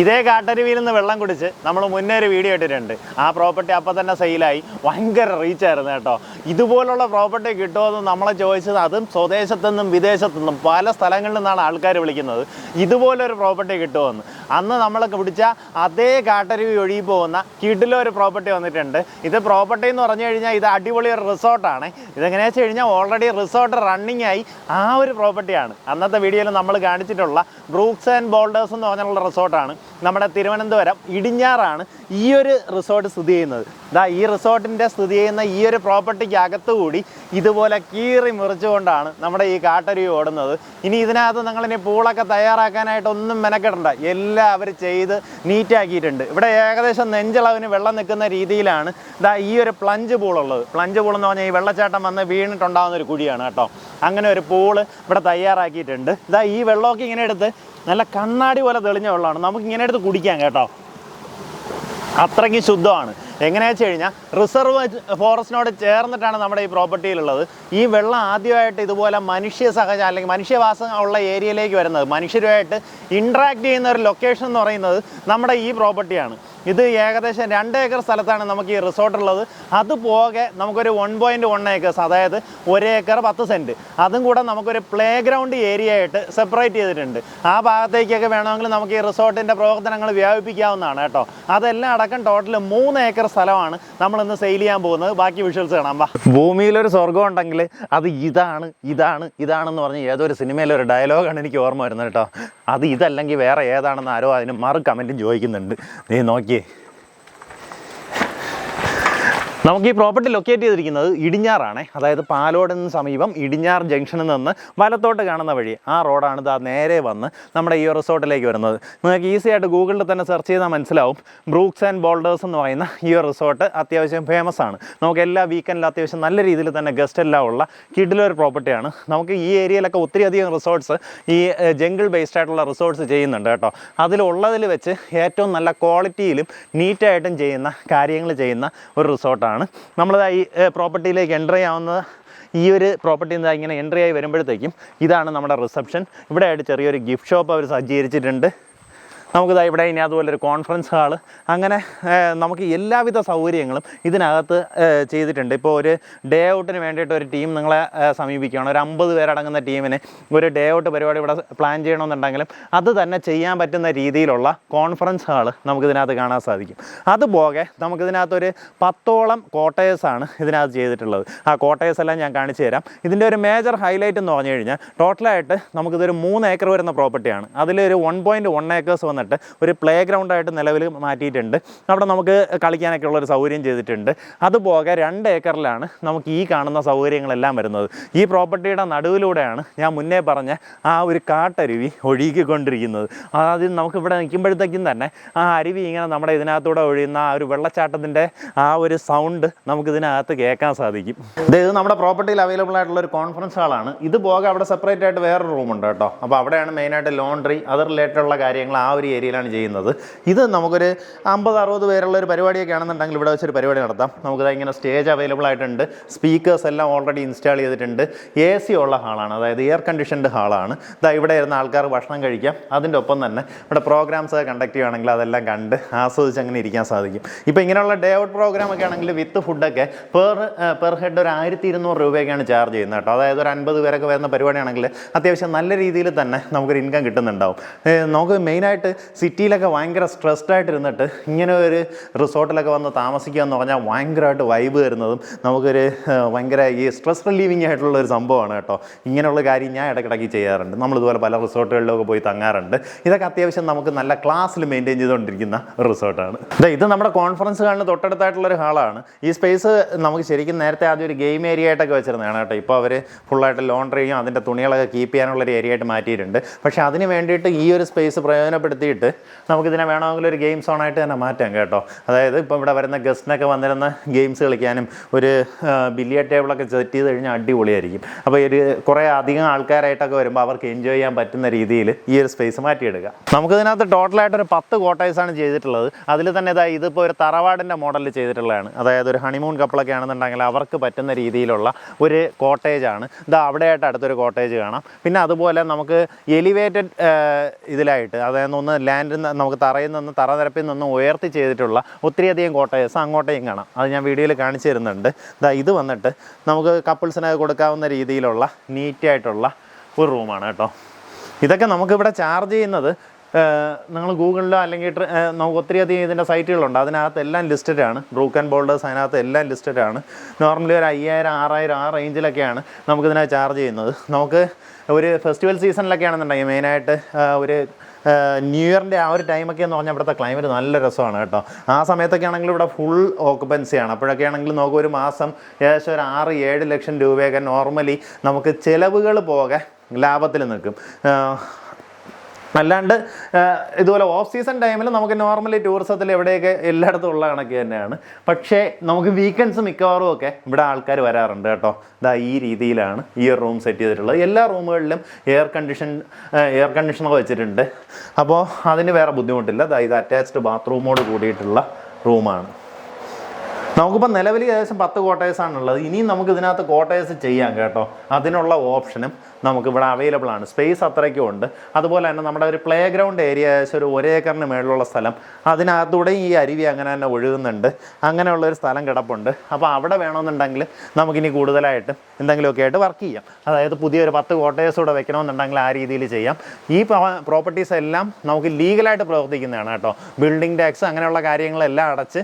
ഇതേ കാട്ടരുവിയിൽ നിന്ന് വെള്ളം കുടിച്ച് നമ്മൾ മുന്നേ ഒരു വീഡിയോ ഇട്ടിട്ടുണ്ട്. ആ പ്രോപ്പർട്ടി അപ്പം തന്നെ സെയിലായി ഭയങ്കര റീച്ച് ആയിരുന്നു കേട്ടോ. ഇതുപോലുള്ള പ്രോപ്പർട്ടി കിട്ടുമെന്ന് നമ്മളെ ചോദിച്ചത് അതും സ്വദേശത്തു നിന്നും വിദേശത്തു നിന്നും പല സ്ഥലങ്ങളിൽ നിന്നാണ് ആൾക്കാർ വിളിക്കുന്നത്. ഇതുപോലൊരു പ്രോപ്പർട്ടി കിട്ടുമെന്ന് അന്ന് നമ്മളൊക്കെ പിടിച്ച അതേ കാട്ടരുവി ഒഴുകി പോകുന്ന കിഡിലെ ഒരു പ്രോപ്പർട്ടി വന്നിട്ടുണ്ട്. ഇത് പ്രോപ്പർട്ടി എന്ന് പറഞ്ഞു കഴിഞ്ഞാൽ ഇത് അടിപൊളി ഒരു റിസോർട്ടാണ്. ഇതെങ്ങനെയാ വെച്ച് കഴിഞ്ഞാൽ ഓൾറെഡി റിസോർട്ട് റണ്ണിങ് ആയി ആ ഒരു പ്രോപ്പർട്ടിയാണ്. അന്നത്തെ വീഡിയോയിൽ നമ്മൾ കാണിച്ചിട്ടുള്ള ബ്രൂക്സ് ആൻഡ് ബോൾഡേഴ്സ് എന്ന് പറഞ്ഞുള്ള റിസോർട്ടാണ്. നമ്മുടെ തിരുവനന്തപുരം ഇടിഞ്ഞാറാണ് ഈ ഒരു റിസോർട്ട് സ്ഥിതി ചെയ്യുന്നത്. ഇതാ ഈ റിസോർട്ടിന്റെ സ്ഥിതി ചെയ്യുന്ന ഈ ഒരു പ്രോപ്പർട്ടിക്ക് അകത്തുകൂടി ഇതുപോലെ കീറി മുറിച്ചുകൊണ്ടാണ് നമ്മുടെ ഈ കാട്ടരുവി ഓടുന്നത്. ഇനി ഇതിനകത്ത് നിങ്ങളിനി പൂളൊക്കെ തയ്യാറാക്കാനായിട്ടൊന്നും മെനക്കെടണ്ട. എല്ലാം അവർ ചെയ്ത് നീറ്റാക്കിയിട്ടുണ്ട്. ഇവിടെ ഏകദേശം നെഞ്ചളവിന് വെള്ളം നിൽക്കുന്ന രീതിയിലാണ് ഇതാ ഈ ഒരു പ്ലഞ്ച് പൂളുള്ളത്. പ്ലഞ്ച് പൂൾ എന്ന് പറഞ്ഞാൽ ഈ വെള്ളച്ചാട്ടം വന്ന് വീണിട്ടുണ്ടാകുന്ന ഒരു കുഴിയാണ് കേട്ടോ. അങ്ങനെ ഒരു പൂൾ ഇവിടെ തയ്യാറാക്കിയിട്ടുണ്ട്. ഇതാ ഈ വെള്ളമൊക്കെ ഇങ്ങനെ എടുത്ത് നല്ല കണ്ണാടി പോലെ തെളിഞ്ഞ വെള്ളമാണ്. നമുക്ക് ഇങ്ങനെ എടുത്ത് കുടിക്കാം കേട്ടോ. അത്രയ്ക്ക് ശുദ്ധമാണ്. എങ്ങനെയാ വെച്ച് കഴിഞ്ഞാൽ റിസർവ് ഫോറസ്റ്റിനോട് ചേർന്നിട്ടാണ് നമ്മുടെ ഈ പ്രോപ്പർട്ടിയിലുള്ളത് ഈ വെള്ളം ആദ്യമായിട്ട് ഇതുപോലെ മനുഷ്യ സഹജ അല്ലെങ്കിൽ മനുഷ്യവാസം ഉള്ള ഏരിയയിലേക്ക് വരുന്നത് മനുഷ്യരുമായിട്ട് ഇൻട്രാക്ട് ചെയ്യുന്ന ഒരു ലൊക്കേഷൻ എന്ന് പറയുന്നത് നമ്മുടെ ഈ പ്രോപ്പർട്ടിയാണ് ഇത് ഏകദേശം രണ്ട് ഏക്കർ സ്ഥലത്താണ് നമുക്ക് ഈ റിസോർട്ട് ഉള്ളത്. അത് പോകെ നമുക്കൊരു വൺ പോയിന്റ് വൺ ഏക്കേഴ്സ് അതായത് ഒരു ഏക്കർ പത്ത് സെന്റ് അതും കൂടെ നമുക്കൊരു പ്ലേ ഗ്രൗണ്ട് ഏരിയ ആയിട്ട് സെപ്പറേറ്റ് ചെയ്തിട്ടുണ്ട്. ആ ഭാഗത്തേക്കൊക്കെ വേണമെങ്കിൽ നമുക്ക് ഈ റിസോർട്ടിന്റെ പ്രവർത്തനങ്ങൾ വ്യാപിപ്പിക്കാവുന്നതാണ് കേട്ടോ. അതെല്ലാം അടക്കം ടോട്ടൽ മൂന്ന് ഏക്കർ സ്ഥലമാണ് നമ്മൾ ഇന്ന് സെയിൽ ചെയ്യാൻ പോകുന്നത്. ബാക്കി വിഷ്വൽസ് കാണാം. വാ. ഭൂമിയിലൊരു സ്വർഗം ഉണ്ടെങ്കിൽ അത് ഇതാണ് ഇതാണ് ഇതാണെന്ന് പറഞ്ഞ് ഏതൊരു സിനിമയിലെ ഒരു ഡയലോഗാണ് എനിക്ക് ഓർമ്മ വരുന്നത് കേട്ടോ. അത് ഇതല്ലെങ്കിൽ വേറെ ഏതാണെന്ന് ആരോ അതിന് മറു കമന്റും ചോദിക്കുന്നുണ്ട്. നീ Peki നമുക്ക് ഈ പ്രോപ്പർട്ടി ലൊക്കേറ്റ് ചെയ്തിരിക്കുന്നത് ഇടിഞ്ഞാറാണ്. അതായത് പാലോടിന് സമീപം ഇടിഞ്ഞാർ ജംഗ്ഷനിൽ നിന്ന് വലത്തോട്ട് കാണുന്ന വഴി ആ റോഡാണ് ഇതാ നേരെ വന്ന് നമ്മുടെ ഈ റിസോർട്ടിലേക്ക് വരുന്നത്. നിങ്ങൾക്ക് ഈസി ആയിട്ട് ഗൂഗിളിൽ തന്നെ സെർച്ച് ചെയ്താൽ മനസ്സിലാവും. ബ്രൂക്സ് ആൻഡ് ബോൾഡേഴ്സ് എന്ന് പറയുന്ന ഈ റിസോർട്ട് അത്യാവശ്യം ഫേമസ് ആണ്. നമുക്ക് എല്ലാ വീക്കെൻഡിലും അത്യാവശ്യം നല്ല രീതിയിൽ തന്നെ ഗസ്റ്റ് എല്ലാം ഉള്ള കിഡിലൊരു പ്രോപ്പർട്ടിയാണ് നമുക്ക് ഈ ഏരിയയിലൊക്കെ ഒത്തിരി അധികം റിസോർട്ട്സ് ഈ ജംഗിൾ ബേസ്ഡ് ആയിട്ടുള്ള റിസോർട്ട്സ് ചെയ്യുന്നുണ്ട് കേട്ടോ. അതിലുള്ളതിൽ വെച്ച് ഏറ്റവും നല്ല ക്വാളിറ്റിയിലും നീറ്റായിട്ടും ചെയ്യുന്ന കാര്യങ്ങൾ ചെയ്യുന്ന ഒരു റിസോർട്ടാണ് നമ്മളിതാ ഈ പ്രോപ്പർട്ടിയിലേക്ക് എന്റർ ചെയ്യാവുന്നത് ഈ ഒരു പ്രോപ്പർട്ടി എന്താ ഇങ്ങനെ എൻട്രി ആയി വരുമ്പോഴത്തേക്കും ഇതാണ് നമ്മുടെ റിസപ്ഷൻ. ഇവിടെ ആയിട്ട് ചെറിയൊരു ഗിഫ്റ്റ് ഷോപ്പ് അവർ സജ്ജീകരിച്ചിട്ടുണ്ട്. നമുക്കിതാ ഇവിടെ ഇനി അതുപോലെ ഒരു കോൺഫറൻസ് ഹാൾ അങ്ങനെ നമുക്ക് എല്ലാവിധ സൗകര്യങ്ങളും ഇതിനകത്ത് ചെയ്തിട്ടുണ്ട്. ഇപ്പോൾ ഒരു ഡേ ഔട്ടിന് വേണ്ടിയിട്ട് ഒരു ടീം നിങ്ങളെ സമീപിക്കുകയാണ്. ഒരു അമ്പത് പേരടങ്ങുന്ന ടീമിന് ഒരു ഡേ ഔട്ട് പരിപാടി ഇവിടെ പ്ലാൻ ചെയ്യണമെന്നുണ്ടെങ്കിലും അത് തന്നെ ചെയ്യാൻ പറ്റുന്ന രീതിയിലുള്ള കോൺഫറൻസ് ഹാൾ നമുക്കിതിനകത്ത് കാണാൻ സാധിക്കും. അതുപോകെ നമുക്കിതിനകത്തൊരു പത്തോളം കോട്ടേഴ്സാണ് ഇതിനകത്ത് ചെയ്തിട്ടുള്ളത്. ആ കോട്ടേഴ്സ് എല്ലാം ഞാൻ കാണിച്ചു തരാം. ഇതിന്റെ ഒരു മേജർ ഹൈലൈറ്റ് എന്ന് പറഞ്ഞു കഴിഞ്ഞാൽ ടോട്ടലായിട്ട് നമുക്കിതൊരു മൂന്ന് ഏക്കർ വരുന്ന പ്രോപ്പർട്ടിയാണ് അതിലൊരു വൺ പോയിന്റ് വൺ ഏക്കേഴ്സ് വന്നിട്ട് ഒരു പ്ലേ ഗ്രൗണ്ട് ആയിട്ട് നിലവിൽ മാറ്റിയിട്ടുണ്ട്. അവിടെ നമുക്ക് കളിക്കാനൊക്കെ ഉള്ള ഒരു സൗകര്യം ചെയ്തിട്ടുണ്ട്. അതുപോകെ രണ്ട് ഏക്കറിലാണ് നമുക്ക് ഈ കാണുന്ന സൗകര്യങ്ങളെല്ലാം വരുന്നത്. ഈ പ്രോപ്പർട്ടിയുടെ നടുവിലൂടെയാണ് ഞാൻ മുന്നേ പറഞ്ഞ ആ ഒരു കാട്ടരുവി ഒഴുകിക്കൊണ്ടിരിക്കുന്നത്. ആദ്യം നമുക്ക് ഇവിടെ നിൽക്കുമ്പോഴത്തേക്കും തന്നെ ആ അരുവി ഇങ്ങനെ നമ്മുടെ ഇതിനകത്തൂടെ ഒഴിയുന്ന ആ ഒരു വെള്ളച്ചാട്ടത്തിന്റെ ആ ഒരു സൗണ്ട് നമുക്കിതിനകത്ത് കേൾക്കാൻ സാധിക്കും. ഇത് നമ്മുടെ പ്രോപ്പർട്ടിയിൽ അവൈലബിൾ ആയിട്ടുള്ള ഒരു കോൺഫറൻസ് ഹാളാണ്. ഇത് പോകെ അവിടെ സെപ്പറേറ്റ് ആയിട്ട് വേറൊരു റൂമുണ്ട് കേട്ടോ. അപ്പോൾ അവിടെയാണ് മെയിനായിട്ട് ലോണ്ടറി അത് റിലേറ്റഡ് ഉള്ള കാര്യങ്ങൾ ആ ഒരു ഏരിയയിലാണ് ചെയ്യുന്നത്. ഇത് നമുക്കൊരു അമ്പത് അറുപത് പേരുള്ള ഒരു പരിപാടിയൊക്കെ ആണെന്നുണ്ടെങ്കിൽ ഇവിടെ വെച്ചൊരു പരിപാടി നടത്താം. നമുക്കിത് ഇങ്ങനെ സ്റ്റേജ് അവൈലബിൾ ആയിട്ടുണ്ട്. സ്പീക്കേഴ്സ് എല്ലാം ഓൾറെഡി ഇൻസ്റ്റാൾ ചെയ്തിട്ടുണ്ട്. എ സി ഉള്ള ഹാളാണ്. അതായത് എയർ കണ്ടീഷൻഡ് ഹാളാണ്. ഇതാ ഇവിടെ ഇരുന്ന ആൾക്കാർ ഭക്ഷണം കഴിക്കാം. അതിന്റെ ഒപ്പം തന്നെ ഇവിടെ പ്രോഗ്രാംസ് ഒക്കെ കണ്ടക്ട് ചെയ്യുകയാണെങ്കിൽ അതെല്ലാം കണ്ട് ആസ്വദിച്ച് അങ്ങനെ ഇരിക്കാൻ സാധിക്കും. ഇപ്പോൾ ഇങ്ങനെയുള്ള ഡേ ഔട്ട് പ്രോഗ്രാം ഒക്കെ ആണെങ്കിൽ വിത്ത് ഫുഡൊക്കെ പെർ പെർ ഹെഡ് ഒരു ആയിരത്തി ഇരുന്നൂറ് രൂപയൊക്കെയാണ് ചാർജ് ചെയ്യുന്നത് കേട്ടോ. അതായത് ഒരു അൻപത് പേരൊക്കെ വരുന്ന പരിപാടിയാണെങ്കിൽ അത്യാവശ്യം നല്ല രീതിയിൽ തന്നെ നമുക്കൊരു ഇൻകം കിട്ടുന്നുണ്ടാവും. നമുക്ക് മെയിനായിട്ട് സിറ്റിയിലൊക്കെ ഭയങ്കര സ്ട്രെസ്ഡ് ആയിട്ട് ഇരുന്നിട്ട് ഇങ്ങനെ ഒരു റിസോർട്ടിലൊക്കെ വന്ന് താമസിക്കുക എന്ന് പറഞ്ഞാൽ ഭയങ്കരമായിട്ട് വൈബ് വരുന്നതും നമുക്കൊരു ഭയങ്കര ഈ സ്ട്രെസ് റിലീവിങ് ആയിട്ടുള്ള ഒരു സംഭവമാണ് കേട്ടോ. ഇങ്ങനെയുള്ള കാര്യം ഞാൻ ഇടയ്ക്കിടയ്ക്ക് ചെയ്യാറുണ്ട്. നമ്മളിതുപോലെ പല റിസോർട്ടുകളിലൊക്കെ പോയി തങ്ങാറുണ്ട്. ഇതൊക്കെ അത്യാവശ്യം നമുക്ക് നല്ല ക്ലാസ്സിൽ മെയിന്റെയിൻ ചെയ്തുകൊണ്ടിരിക്കുന്ന റിസോർട്ടാണ്. ഇത് നമ്മുടെ കോൺഫറൻസ് ഹാളിന് തൊട്ടടുത്തായിട്ടുള്ള ഒരു ഹാളാണ്. ഈ സ്പേസ് നമുക്ക് ശരിക്കും നേരത്തെ ആദ്യം ഒരു ഗെയിം ഏരിയ ആയിട്ടൊക്കെ വെച്ചിരുന്നതാണ് കേട്ടോ. ഇപ്പോൾ അവർ ഫുള്ളായിട്ട് ലോണ്ടറിയും അതിന്റെ തുണികളൊക്കെ കീപ്പ് ചെയ്യാനുള്ള ഒരു ഏരിയ ആയിട്ട് മാറ്റിയിട്ടുണ്ട്. പക്ഷേ അതിന് വേണ്ടിയിട്ട് ഈ ഒരു സ്പേസ് പ്രയോജനപ്പെടുത്തിയിട്ട് നമുക്കിതിനെ വേണമെങ്കിൽ ഒരു ഗെയിം സോണായിട്ട് തന്നെ മാറ്റാം കേട്ടോ. അതായത് ഇപ്പോൾ ഇവിടെ വരുന്ന ഗസ്റ്റിനൊക്കെ വന്നിരുന്ന ഗെയിംസ് കളിക്കാനും ഒരു ബില്ലിയഡ് ടേബിളൊക്കെ സെറ്റ് ചെയ്ത് കഴിഞ്ഞാൽ അടിപൊളിയായിരിക്കും. അപ്പോൾ ഒരു കുറേ അധികം ആൾക്കാരായിട്ടൊക്കെ വരുമ്പോൾ അവർക്ക് എൻജോയ് ചെയ്യാൻ പറ്റുന്ന രീതിയിൽ ഈ ഒരു സ്പേസ് മാറ്റിയെടുക്കാം നമുക്കിതിനകത്ത് ടോട്ടലായിട്ട് ഒരു പത്ത് കോട്ടേഴ്സാണ് ചെയ്തിട്ടുള്ളത്. അതിൽ തന്നെ ഇതാ ഇതിപ്പോൾ ഒരു തറവാടിന്റെ മോഡലിൽ ചെയ്തിട്ടുള്ളതാണ്. അതായത് ഒരു ഹണിമൂൺ കപ്പിളൊക്കെ ആണെന്നുണ്ടെങ്കിൽ അവർക്ക് പറ്റുന്ന രീതിയിലുള്ള ഒരു കോട്ടേജ് ആണ്. ഇതാ അവിടെയായിട്ട് അടുത്തൊരു കോട്ടേജ് കാണാം. പിന്നെ അതുപോലെ നമുക്ക് എലിവേറ്റഡ് ഇതിലായിട്ട് അതായത് ഒന്ന് ലാൻഡിൽ നിന്ന് നമുക്ക് തറയിൽ നിന്ന് തറ നിരപ്പിൽ നിന്ന് ഉയർത്തി ചെയ്തിട്ടുള്ള ഒത്തിരിയധികം കോട്ടേഴ്സ് അങ്ങോട്ടേയും കാണാം. അത് ഞാൻ വീഡിയോയിൽ കാണിച്ചു തരുന്നുണ്ട്. ഇതാ ഇത് വന്നിട്ട് നമുക്ക് കപ്പിൾസിനൊക്കെ കൊടുക്കാവുന്ന രീതിയിലുള്ള നീറ്റായിട്ടുള്ള ഒരു റൂമാണ് കേട്ടോ. ഇതൊക്കെ നമുക്കിവിടെ ചാർജ് ചെയ്യുന്നത് നിങ്ങൾ ഗൂഗിളിലോ അല്ലെങ്കിൽ നമുക്ക് ഒത്തിരിയധികം ഇതിന്റെ സൈറ്റുകളുണ്ട്. അതിനകത്ത് എല്ലാം ലിസ്റ്റഡ് ആണ്. ബ്രൂക്ക് ആൻഡ് ബോൾഡേഴ്സ് അതിനകത്ത് എല്ലാം ലിസ്റ്റഡ് ആണ്. നോർമലി ഒരു അയ്യായിരം ആറായിരം ആ റേഞ്ചിലൊക്കെയാണ് നമുക്കിതിനകത്ത് ചാർജ് ചെയ്യുന്നത്. നമുക്ക് ഒരു ഫെസ്റ്റിവൽ സീസണിലൊക്കെ ആണെന്നുണ്ടെങ്കിൽ മെയിനായിട്ട് ഒരു ന്യൂ ഇയറിന്റെ ആ ഒരു ടൈമൊക്കെ എന്ന് പറഞ്ഞാൽ ഇവിടുത്തെ ക്ലൈമറ്റ് നല്ല രസമാണ് കേട്ടോ. ആ സമയത്തൊക്കെ ആണെങ്കിൽ ഇവിടെ ഫുൾ ഓക്കുപ്പൻസിയാണ് അപ്പോഴൊക്കെ ആണെങ്കിൽ നമുക്ക് ഒരു മാസം ഏകദേശം ഒരു ആറ് ഏഴ് ലക്ഷം രൂപയൊക്കെ നോർമലി നമുക്ക് ചിലവുകൾ പോകെ ലാഭത്തിൽ നിൽക്കും. അല്ലാണ്ട് ഇതുപോലെ ഓഫ് സീസൺ ടൈമിൽ നമുക്ക് നോർമലി ടൂറിസത്തിൽ എവിടെയൊക്കെ എല്ലായിടത്തും ഉള്ള കണക്ക് തന്നെയാണ്. പക്ഷേ നമുക്ക് വീക്കെൻഡ്സ് മിക്കവാറും ഒക്കെ ഇവിടെ ആൾക്കാർ വരാറുണ്ട് കേട്ടോ. ഇതാ ഈ രീതിയിലാണ് ഈ ഒരു റൂം സെറ്റ് ചെയ്തിട്ടുള്ളത്. എല്ലാ റൂമുകളിലും എയർ കണ്ടീഷൻ എയർ കണ്ടീഷണർ വെച്ചിട്ടുണ്ട്. അപ്പോൾ അതിന് വേറെ ബുദ്ധിമുട്ടില്ല. ദാ ഇത് അറ്റാച്ച്ഡ് ബാത്റൂമോട് കൂടിയിട്ടുള്ള റൂമാണ് നമുക്കിപ്പോൾ നിലവിൽ ഏകദേശം പത്ത് കോട്ടേഴ്സാണുള്ളത് ഇനിയും നമുക്ക് ഇതിനകത്ത് കോട്ടേഴ്സ് ചെയ്യാം കേട്ടോ. അതിനുള്ള ഓപ്ഷനും നമുക്കിവിടെ അവൈലബിൾ ആണ്. സ്പേസ് അത്രയ്ക്കും ഉണ്ട്. അതുപോലെ തന്നെ നമ്മുടെ ഒരു പ്ലേ ഗ്രൗണ്ട് ഏരിയ ഏകദേശം ഒരു ഒരേക്കറിന് മേളിലുള്ള സ്ഥലം. അതിനകത്തൂടെ ഈ അരുവി അങ്ങനെ തന്നെ ഒഴുകുന്നുണ്ട്. അങ്ങനെയുള്ള ഒരു സ്ഥലം കിടപ്പുണ്ട്. അപ്പോൾ അവിടെ വേണമെന്നുണ്ടെങ്കിൽ നമുക്കിനി കൂടുതലായിട്ട് എന്തെങ്കിലുമൊക്കെ ആയിട്ട് വർക്ക് ചെയ്യാം. അതായത് പുതിയൊരു പത്ത് കോട്ടേഴ്സ് കൂടെ വെക്കണമെന്നുണ്ടെങ്കിൽ ആ രീതിയിൽ ചെയ്യാം. ഈ പ്രോപ്പർട്ടീസ് എല്ലാം നമുക്ക് ലീഗലായിട്ട് പ്രവർത്തിക്കുന്നതാണ് കേട്ടോ. ബിൽഡിംഗ് ടാക്സ് അങ്ങനെയുള്ള കാര്യങ്ങളെല്ലാം അടച്ച്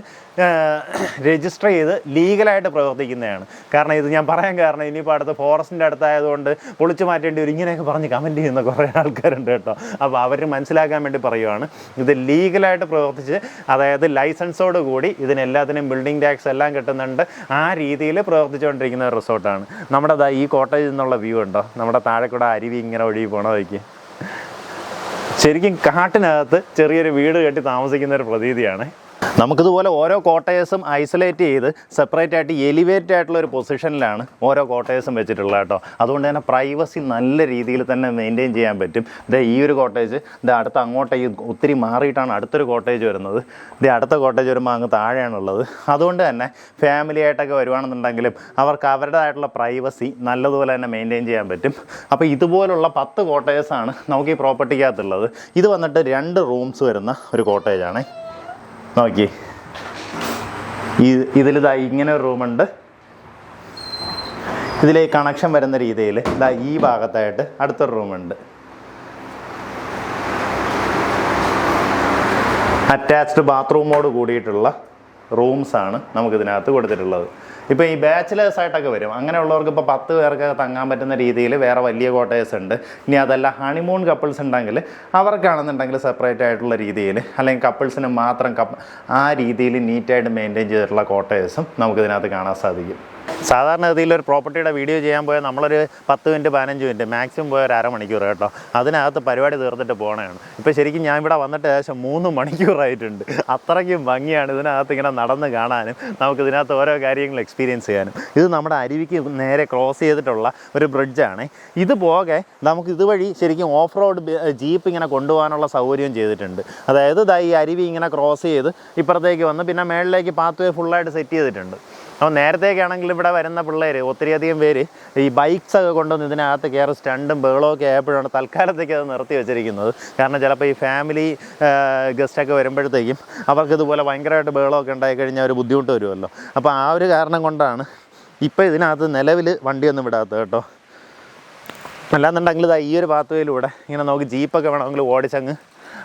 രജിസ്റ്റർ ചെയ്ത് ലീഗലായിട്ട് പ്രവർത്തിക്കുന്നതാണ്. കാരണം ഇത് ഞാൻ പറയാൻ കാരണം ഇനിയിപ്പോൾ അടുത്ത് ഫോറസ്റ്റിന്റെ അടുത്തായതുകൊണ്ട് പൊളിച്ചു മാറ്റേണ്ടി വരും. ഇങ്ങനെയൊക്കെ പറഞ്ഞ് കമന്റ് ചെയ്യുന്ന കുറേ ആൾക്കാരുണ്ട് കേട്ടോ. അപ്പോൾ അവർ മനസ്സിലാക്കാൻ വേണ്ടി പറയുവാണ്. ഇത് ലീഗലായിട്ട് പ്രവർത്തിച്ച് അതായത് ലൈസൻസോട് കൂടി ഇതിനെല്ലാത്തിനും ബിൽഡിംഗ് ടാക്സ് എല്ലാം കിട്ടുന്നുണ്ട്. ആ രീതിയിൽ പ്രവർത്തിച്ചുകൊണ്ടിരിക്കുന്ന ഒരു റിസോർട്ടാണ് നമ്മുടെ ഈ കോട്ടേജിൽ നിന്നുള്ള വ്യൂ ഉണ്ടോ? നമ്മുടെ താഴെ കൂടെ അരുവി ഇങ്ങനെ ഒഴുകി പോണ വയ്ക്ക് ശരിക്കും കാട്ടിനകത്ത് ചെറിയൊരു വീട് കെട്ടി താമസിക്കുന്ന ഒരു പ്രതീതിയാണ്. നമുക്കിതുപോലെ ഓരോ കോട്ടേഴ്സും ഐസൊലേറ്റ് ചെയ്ത് സെപ്പറേറ്റ് ആയിട്ട് എലിവേറ്റ് ആയിട്ടുള്ള ഒരു പൊസിഷനിലാണ് ഓരോ കോട്ടേഴ്സും വെച്ചിട്ടുള്ളത് കേട്ടോ. അതുകൊണ്ട് തന്നെ പ്രൈവസി നല്ല രീതിയിൽ തന്നെ മെയിന്റെയിൻ ചെയ്യാൻ പറ്റും. ഇത് ഈ ഒരു കോട്ടേജ് ഇത് അടുത്ത അങ്ങോട്ടേക്ക് ഒത്തിരി മാറിയിട്ടാണ് അടുത്തൊരു കോട്ടേജ് വരുന്നത്. ഇത് അടുത്ത കോട്ടേജ് വരുമ്പോൾ അങ്ങ് താഴെയാണുള്ളത്. അതുകൊണ്ട് തന്നെ ഫാമിലി ആയിട്ടൊക്കെ വരുവാണെന്നുണ്ടെങ്കിലും അവർക്ക് അവരുടേതായിട്ടുള്ള പ്രൈവസി നല്ലതുപോലെ തന്നെ മെയിന്റെയിൻ ചെയ്യാൻ പറ്റും. അപ്പോൾ ഇതുപോലുള്ള പത്ത് കോട്ടേഴ്സാണ് നമുക്ക് ഈ പ്രോപ്പർട്ടിക്കകത്തുള്ളത് ഇത് വന്നിട്ട് രണ്ട് റൂംസ് വരുന്ന ഒരു കോട്ടേജാണ് നോക്കി. ഇതിൽ ഇതാ ഇങ്ങനെ ഒരു റൂമുണ്ട് ഇതിലേ കണക്ഷൻ വരുന്ന രീതിയിൽ ഇതാ ഈ ഭാഗത്തായിട്ട് അടുത്തൊരു റൂമുണ്ട് അറ്റാച്ച്ഡ് ബാത്റൂമോട് കൂടിയിട്ടുള്ള റൂംസാണ് നമുക്കിതിനകത്ത് കൊടുത്തിട്ടുള്ളത്. ഇപ്പോൾ ഈ ബാച്ചിലേഴ്സ് ആയിട്ടൊക്കെ വരും. അങ്ങനെയുള്ളവർക്ക് ഇപ്പോൾ പത്ത് പേർക്ക് തങ്ങാൻ പറ്റുന്ന രീതിയിൽ വേറെ വലിയ കോട്ടേഴ്സ് ഉണ്ട്. ഇനി അതല്ല ഹണിമൂൺ കപ്പിൾസ് ഉണ്ടെങ്കിൽ അവർക്കാണെന്നുണ്ടെങ്കിൽ സെപ്പറേറ്റ് ആയിട്ടുള്ള രീതിയിൽ അല്ലെങ്കിൽ കപ്പിൾസിന് മാത്രം കപ്പ് ആ രീതിയിൽ നീറ്റായിട്ട് മെയിന്റെയിൻ ചെയ്തിട്ടുള്ള കോട്ടേഴ്സും നമുക്കിതിനകത്ത് കാണാൻ സാധിക്കും. സാധാരണഗതിയിൽ ഒരു പ്രോപ്പർട്ടിയുടെ വീഡിയോ ചെയ്യാൻ പോയാൽ നമ്മളൊരു പത്ത് മിനിറ്റ് പതിനഞ്ച് മിനിറ്റ് മാക്സിമം പോയ ഒരു അരമണിക്കൂർ കേട്ടോ. അതിനകത്ത് പരിപാടി തീർത്തിട്ട് പോകണതാണ് ഇപ്പോൾ ശരിക്കും ഞാൻ ഇവിടെ വന്നിട്ട് ഏകദേശം മൂന്ന് മണിക്കൂറായിട്ടുണ്ട്. അത്രയ്ക്കും ഭംഗിയാണ് ഇതിനകത്ത് ഇങ്ങനെ നടന്ന് കാണാനും. നമുക്ക് ഇതിനകത്ത് ഓരോ കാര്യങ്ങൾ എക്സ്പീരിയൻസ് ചെയ്യാനും. ഇത് നമ്മുടെ അരുവിക്ക് നേരെ ക്രോസ് ചെയ്തിട്ടുള്ള ഒരു ബ്രിഡ്ജാണ് ഇത് പോകെ നമുക്ക് ഇതുവഴി ശരിക്കും ഓഫ് റോഡ് ജീപ്പ് ഇങ്ങനെ കൊണ്ടുപോകാനുള്ള സൗകര്യം ചെയ്തിട്ടുണ്ട്. അതായത് ഈ അരുവി ഇങ്ങനെ ക്രോസ് ചെയ്ത് ഇപ്പുറത്തേക്ക് വന്ന് പിന്നെ മേളിലേക്ക് പാത്ത് വേ ഫുള്ളായിട്ട് സെറ്റ് ചെയ്തിട്ടുണ്ട്. അപ്പോൾ നേരത്തേക്കാണെങ്കിൽ ഇവിടെ വരുന്ന പിള്ളേർ ഒത്തിരിയധികം പേര് ഈ ബൈക്സ് ഒക്കെ കൊണ്ടുവന്ന് ഇതിനകത്ത് കയറി സ്റ്റണ്ടും ബേളൊക്കെ ആയപ്പോഴാണ് തൽക്കാലത്തേക്ക് അത് നിർത്തി വെച്ചിരിക്കുന്നത്. കാരണം ചിലപ്പോൾ ഈ ഫാമിലി ഗസ്റ്റൊക്കെ വരുമ്പോഴത്തേക്കും അവർക്ക് ഇതുപോലെ ഭയങ്കരമായിട്ട് ബേളൊക്കെ ഉണ്ടായി കഴിഞ്ഞാൽ ഒരു ബുദ്ധിമുട്ട് വരുമല്ലോ. അപ്പോൾ ആ ഒരു കാരണം കൊണ്ടാണ് ഇപ്പോൾ ഇതിനകത്ത് നിലവിൽ വണ്ടിയൊന്നും വിടാത്തത് കേട്ടോ. അല്ലാന്നുണ്ടെങ്കിൽ ഈ ഒരു പാത്തുവയിലൂടെ ഇങ്ങനെ നമുക്ക് ജീപ്പൊക്കെ വേണമെങ്കിൽ ഓടിച്ചങ്ങ്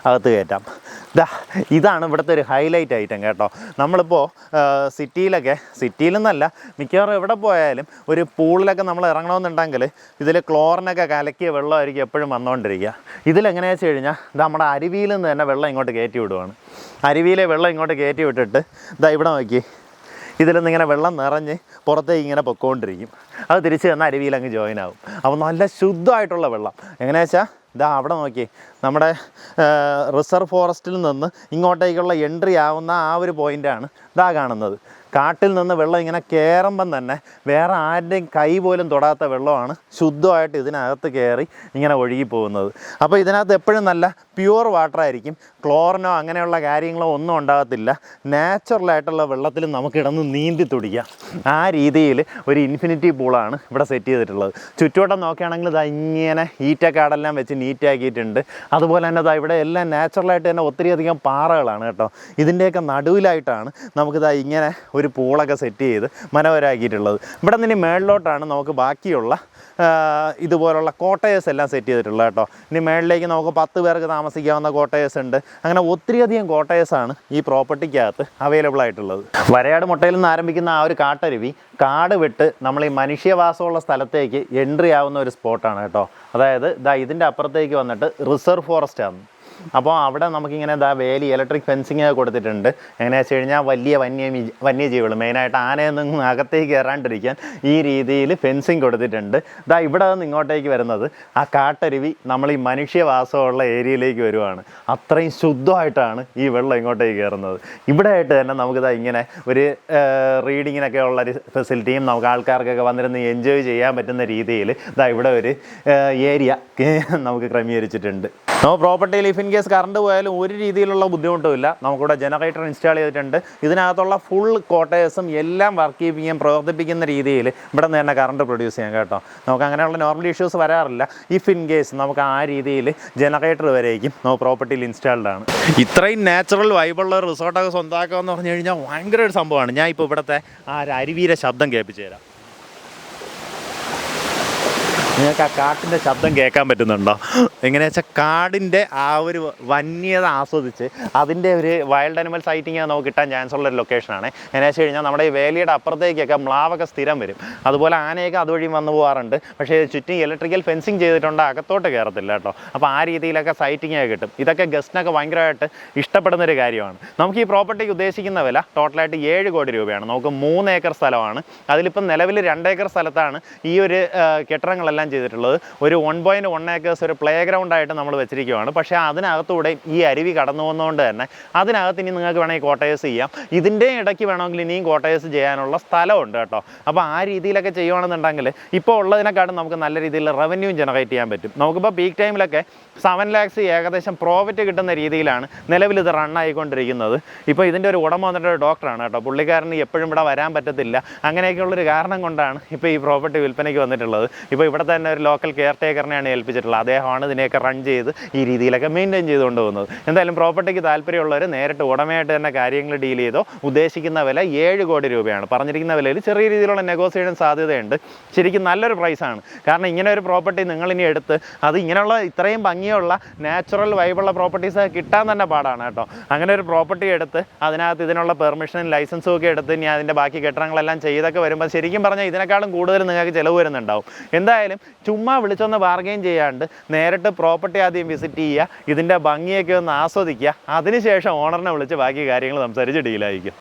അകത്ത് കയറ്റാം. ഇതാ ഇതാണ് ഇവിടുത്തെ ഒരു ഹൈലൈറ്റ് ഐറ്റം കേട്ടോ. നമ്മളിപ്പോൾ സിറ്റിയിലൊക്കെ സിറ്റിയിലെന്നല്ല മിക്കവാറും എവിടെ പോയാലും ഒരു പൂളിലൊക്കെ നമ്മൾ ഇറങ്ങണമെന്നുണ്ടെങ്കിൽ ഇതിൽ ക്ലോറിനൊക്കെ കലക്കിയ വെള്ളമായിരിക്കും എപ്പോഴും വന്നുകൊണ്ടിരിക്കുക. ഇതിലെങ്ങനെയാ വെച്ച് കഴിഞ്ഞാൽ ഇത് നമ്മുടെ അരുവിയിൽ നിന്ന് തന്നെ വെള്ളം ഇങ്ങോട്ട് കയറ്റി വിടുവാണ്. അരുവിയിലെ വെള്ളം ഇങ്ങോട്ട് കയറ്റി വിട്ടിട്ട് ഇതാ ഇവിടെ നോക്കി. ഇതിൽ നിന്ന് ഇങ്ങനെ വെള്ളം നിറഞ്ഞ് പുറത്തേക്ക് ഇങ്ങനെ പൊക്കോണ്ടിരിക്കും. അത് തിരിച്ച് തന്നെ അരുവിയിൽ അങ്ങ് ജോയിൻ ആവും. അപ്പോൾ നല്ല ശുദ്ധമായിട്ടുള്ള വെള്ളം. എങ്ങനെയാ വെച്ചാൽ ഇതാ അവിടെ നോക്കി. നമ്മുടെ റിസർവ് ഫോറസ്റ്റിൽ നിന്ന് ഇങ്ങോട്ടേക്കുള്ള എൻട്രി ആവുന്ന ആ ഒരു പോയിന്റാണ് ഇതാ കാണുന്നത്. കാട്ടിൽ നിന്ന് വെള്ളം ഇങ്ങനെ കയറുമ്പം തന്നെ വേറെ ആരുടെയും കൈ പോലും തൊടാത്ത വെള്ളമാണ് ശുദ്ധമായിട്ട് ഇതിനകത്ത് കയറി ഇങ്ങനെ ഒഴുകി പോകുന്നത്. അപ്പോൾ ഇതിനകത്ത് എപ്പോഴും നല്ല പ്യുവർ വാട്ടർ ആയിരിക്കും. ക്ലോറിനോ അങ്ങനെയുള്ള കാര്യങ്ങളോ ഒന്നും ഉണ്ടാകത്തില്ല. നാച്ചുറലായിട്ടുള്ള വെള്ളത്തിൽ നമുക്കിടന്ന് നീന്തി തുടിക്കാം. ആ രീതിയിൽ ഒരു ഇൻഫിനിറ്റി പൂളാണ് ഇവിടെ സെറ്റ് ചെയ്തിട്ടുള്ളത്. ചുറ്റുവട്ടം നോക്കുകയാണെങ്കിൽ ഇതാ ഇങ്ങനെ ഈറ്റക്കാടെല്ലാം വെച്ച് നീറ്റാക്കിയിട്ടുണ്ട് അതുപോലെ തന്നെ ഇതാ ഇവിടെ എല്ലാം നാച്ചുറലായിട്ട് തന്നെ ഒത്തിരിയധികം പാറകളാണ് കേട്ടോ. ഇതിന്റെയൊക്കെ നടുവിലായിട്ടാണ് നമുക്കിതാ ഇങ്ങനെ ഒരു പൂളൊക്കെ സെറ്റ് ചെയ്ത് മനോഹരമാക്കിയിട്ടുള്ളത് ഇവിടെ നിന്ന് മേളിലോട്ടാണ് നമുക്ക് ബാക്കിയുള്ള ഇതുപോലുള്ള കോട്ടേഴ്സ് എല്ലാം സെറ്റ് ചെയ്തിട്ടുള്ളത് കേട്ടോ. ഇനി മേളിലേക്ക് നമുക്ക് പത്ത് പേർക്ക് താമസിക്കാവുന്ന കോട്ടേഴ്സ് ഉണ്ട്. അങ്ങനെ ഒത്തിരിയധികം കോട്ടേഴ്സാണ് ഈ പ്രോപ്പർട്ടിക്കകത്ത് അവൈലബിൾ ആയിട്ടുള്ളത്. വരയാട് മുട്ടയിൽ നിന്ന് ആരംഭിക്കുന്ന ആ ഒരു കാട്ടരുവി കാട് വിട്ട് നമ്മൾ ഈ മനുഷ്യവാസമുള്ള സ്ഥലത്തേക്ക് എൻട്രി ആവുന്ന ഒരു സ്പോട്ടാണ് കേട്ടോ. അതായത് ഇതാ ഇതിന്റെ അപ്പുറത്തേക്ക് വന്നിട്ട് റിസർവ് ഫോറസ്റ്റ് ആണ്. അപ്പോൾ അവിടെ നമുക്കിങ്ങനെ ഇതാ വേലി ഇലക്ട്രിക് ഫെൻസിങ് കൊടുത്തിട്ടുണ്ട്. എങ്ങനെയാണെന്ന് വെച്ച് കഴിഞ്ഞാൽ വലിയ വന്യ വന്യജീവികൾ മെയിനായിട്ട് ആനയൊന്നും അകത്തേക്ക് കയറാണ്ടിരിക്കാൻ ഈ രീതിയിൽ ഫെൻസിങ് കൊടുത്തിട്ടുണ്ട്. ഇതാ ഇവിടെ നിന്ന് ഇങ്ങോട്ടേക്ക് വരുന്നത് ആ കാട്ടരുവി നമ്മൾ ഈ മനുഷ്യവാസമുള്ള ഏരിയയിലേക്ക് വരുവാണ്. അത്രയും ശുദ്ധമായിട്ടാണ് ഈ വെള്ളം ഇങ്ങോട്ടേക്ക് കയറുന്നത്. ഇവിടെ ആയിട്ട് തന്നെ നമുക്കിതാ ഇങ്ങനെ ഒരു റീഡിങ്ങിനൊക്കെ ഉള്ള ഒരു ഫെസിലിറ്റിയും നമുക്ക് ആൾക്കാർക്കൊക്കെ വന്നിരുന്ന് എൻജോയ് ചെയ്യാൻ പറ്റുന്ന രീതിയിൽ ഇതാ ഇവിടെ ഒരു ഏരിയ നമുക്ക് ക്രമീകരിച്ചിട്ടുണ്ട്. നമ്മൾ property if in case current പോയാലും ഒരു രീതിയിലുള്ള ബുദ്ധിമുട്ടും ഇല്ല. നമുക്കിവിടെ ജനറേറ്റർ ഇൻസ്റ്റാൾ ചെയ്തിട്ടുണ്ട്. ഇതിനകത്തുള്ള ഫുൾ കോട്ടേഴ്സും എല്ലാം വർക്ക് ചെയ്യാൻ പ്രവർത്തിപ്പിക്കുന്ന രീതിയിൽ ഇവിടെ നിന്ന് തന്നെ കറണ്ട് പ്രൊഡ്യൂസ് ചെയ്യാം കേട്ടോ. നമുക്ക് അങ്ങനെയുള്ള നോർമൽ ഇഷ്യൂസ് വരാറില്ല. ഇഫ് ഇൻ കേസ് നമുക്ക് ആ രീതിയിൽ ജനറേറ്റർ വരെയായിരിക്കും നമുക്ക് പ്രോപ്പർട്ടിയിൽ ഇൻസ്റ്റാൾഡ് ആണ്. ഇത്രയും നാച്ചുറൽ വൈബുള്ള റിസോർട്ടൊക്കെ സ്വന്തമാക്കുക എന്ന് പറഞ്ഞു കഴിഞ്ഞാൽ ഭയങ്കര ഒരു സംഭവമാണ്. ഞാൻ ഇപ്പോൾ ഇവിടുത്തെ ആ ഒരു അരുവീരെ ശബ്ദം കേൾപ്പിച്ചു തരാം. നിങ്ങൾക്ക് ആ കാട്ടിന്റെ ശബ്ദം കേൾക്കാൻ പറ്റുന്നുണ്ടോ? എങ്ങനെയാ വെച്ചാൽ കാടിന്റെ ആ ഒരു വന്യത ആസ്വദിച്ച് അതിന്റെ ഒരു വൈൽഡ് അനിമൽ സൈറ്റിംഗ് നമുക്ക് കിട്ടാൻ ചാൻസ് ഉള്ള ഒരു ലൊക്കേഷനാണ് എങ്ങനെ വെച്ച് കഴിഞ്ഞാൽ നമ്മുടെ ഈ വേലിയുടെ അപ്പുറത്തേക്കൊക്കെ മ്ലാവൊക്കെ സ്ഥിരം വരും. അതുപോലെ ആനയൊക്കെ അതുവഴി വന്നു പോകാറുണ്ട് പക്ഷേ ചുറ്റും ഇലക്ട്രിക്കൽ ഫെൻസിങ് ചെയ്തിട്ടുണ്ട് അകത്തോട്ട് കയറത്തില്ല കേട്ടോ. അപ്പോൾ ആ രീതിയിലൊക്കെ സൈറ്റിംഗ് കിട്ടും. ഇതൊക്കെ ഗസ്റ്റിനൊക്കെ ഭയങ്കരമായിട്ട് ഇഷ്ടപ്പെടുന്ന ഒരു കാര്യമാണ്. നമുക്ക് ഈ പ്രോപ്പർട്ടിക്ക് ഉദ്ദേശിക്കുന്ന വില ടോട്ടലായിട്ട് ഏഴ് കോടി രൂപയാണ്. നമുക്ക് മൂന്ന് ഏക്കർ സ്ഥലമാണ്. അതിലിപ്പം നിലവിൽ രണ്ട് ഏക്കർ സ്ഥലത്താണ് ഈ ഒരു കെട്ടിടങ്ങളെല്ലാം ചെയ്തിട്ടുള്ളത്. ഒരു വൺ പോയിന്റ് വൺ ഏക്കേഴ്സ് ഒരു പ്ലേ ഗ്രൗണ്ട് ആയിട്ട് നമ്മൾ വെച്ചിരിക്കുകയാണ് പക്ഷേ അതിനകത്തൂടെ ഈ അരുവി കടന്നു പോകുന്നതുകൊണ്ട് തന്നെ അതിനകത്ത് ഇനി നിങ്ങൾക്ക് വേണമെങ്കിൽ കോട്ടേഴ്സ് ചെയ്യാം. ഇതിന്റെ ഇടയ്ക്ക് വേണമെങ്കിൽ ഇനിയും കോട്ടേഴ്സ് ചെയ്യാനുള്ള സ്ഥലമുണ്ട് കേട്ടോ. അപ്പോൾ ആ രീതിയിലൊക്കെ ചെയ്യുകയാണെന്നുണ്ടെങ്കിൽ ഇപ്പോൾ ഉള്ളതിനെക്കാട്ടും നമുക്ക് നല്ല രീതിയിൽ റവന്യൂ ജനറേറ്റ് ചെയ്യാൻ പറ്റും. നമുക്കിപ്പോൾ പീക്ക് ടൈമിലൊക്കെ സെവൻ ലാക്സ് ഏകദേശം പ്രോഫിറ്റ് കിട്ടുന്ന രീതിയിലാണ് നിലവിൽ ഇത് റൺ ഇപ്പോൾ ഇതിന്റെ ഒരു ഉടമ വന്നിട്ട് ഒരു ഡോക്ടറാണ് കേട്ടോ. പുള്ളിക്കാരന് എപ്പോഴും ഇവിടെ വരാൻ പറ്റത്തില്ല. അങ്ങനെയൊക്കെയുള്ളൊരു കാരണം കൊണ്ടാണ് ഇപ്പോൾ ഈ പ്രോപ്പർട്ടി വിൽപ്പനയ്ക്ക് വന്നിട്ടുള്ളത്. ഇപ്പോൾ ഇവിടെ തന്നെ ഒരു ലോക്കൽ കെയർ ടേക്കറിനെയാണ് ഏൽപ്പിച്ചിട്ടുള്ളത്. അദ്ദേഹമാണ് ഇതിനെയൊക്കെ റൺ ചെയ്ത് ഈ രീതിയിലൊക്കെ മെയിന്റെയിൻ ചെയ്തുകൊണ്ട് പോകുന്നത്. എന്തായാലും പ്രോപ്പർട്ടിക്ക് താല്പര്യമുള്ളവർ നേരിട്ട് ഉടമയായിട്ട് തന്നെ കാര്യങ്ങൾ ഡീൽ ചെയ്തോ ഉദ്ദേശിക്കുന്ന വില ഏഴ് കോടി രൂപയാണ്. പറഞ്ഞിരിക്കുന്ന വിലയിൽ ചെറിയ രീതിയിലുള്ള നെഗോസിയേഷൻ സാധ്യതയുണ്ട്. ശരിക്കും നല്ലൊരു പ്രൈസാണ് കാരണം ഇങ്ങനെ ഒരു പ്രോപ്പർട്ടി നിങ്ങളിനി എടുത്ത് അത് ഇങ്ങനെയുള്ള ഇത്രയും ഭംഗിയുള്ള നാച്ചുറൽ വൈബുള്ള പ്രോപ്പർട്ടീസ് കിട്ടാൻ തന്നെ പാടാണ് കേട്ടോ. അങ്ങനെ ഒരു പ്രോപ്പർട്ടി എടുത്ത് അതിനകത്ത് ഇതിനുള്ള പെർമിഷനും ലൈസൻസും ഒക്കെ എടുത്ത് ഇനി അതിന്റെ ബാക്കി കെട്ടിടങ്ങളെല്ലാം ചെയ്തൊക്കെ വരുമ്പോൾ ശരിക്കും പറഞ്ഞാൽ ഇതിനേക്കാളും കൂടുതൽ നിങ്ങൾക്ക് ചിലവ് വരുന്നുണ്ടാവും. എന്തായാലും ചുമ്മാ വിളിച്ചൊന്ന് ബാർഗെയിൻ ചെയ്യാണ്ട് നേരിട്ട് പ്രോപ്പർട്ടി ആദ്യം വിസിറ്റ് ചെയ്യുക ഇതിന്റെ ഭംഗിയൊക്കെ ഒന്ന് ആസ്വദിക്കുക അതിനുശേഷം ഓണറിനെ വിളിച്ച് ബാക്കി കാര്യങ്ങൾ സംസാരിച്ച് ഡീലായിരിക്കും